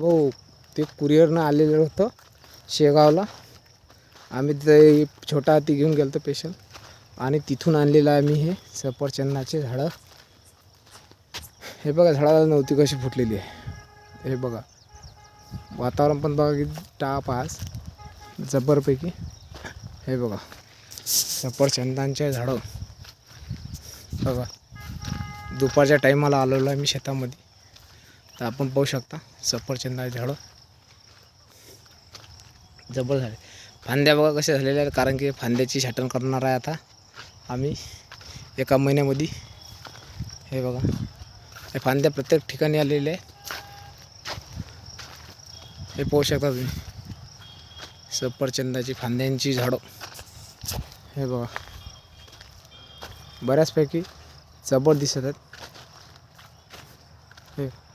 भाऊ ते कुरिअरनं आलेलं होतं शेगावला. आम्ही ते छोटा हाती घेऊन गेलो होतो पेशंट आणि तिथून आणलेलं आहे मी हे सफरचंदाचे झाडं. हे बघा झाडाला नव्हती कशी फुटलेली आहे. हे बघा. वातावरण पण बघा किती टाप आज. जबरपैकी. हे बघा. सफरचंदांचे झाडं. बघा. दुपारच्या टाईमाला आलेलो आहे मी शेतामध्ये. तर आपण पाहू शकता सफरचंदाचे झाडं. जबर झाले फांद्या बघा कशा झालेल्या आहेत कारण की फांद्याची छाटण करणार आहे आता आम्ही एका महिन्यामध्ये. हे बघा. हे फांद्या प्रत्येक ठिकाणी आलेले आहे हे पाहू शकता तुम्ही. सफरचंदाची फांद्यांची झाडं. हे बघा. बऱ्याचपैकी जबर दिसत आहेत. हे.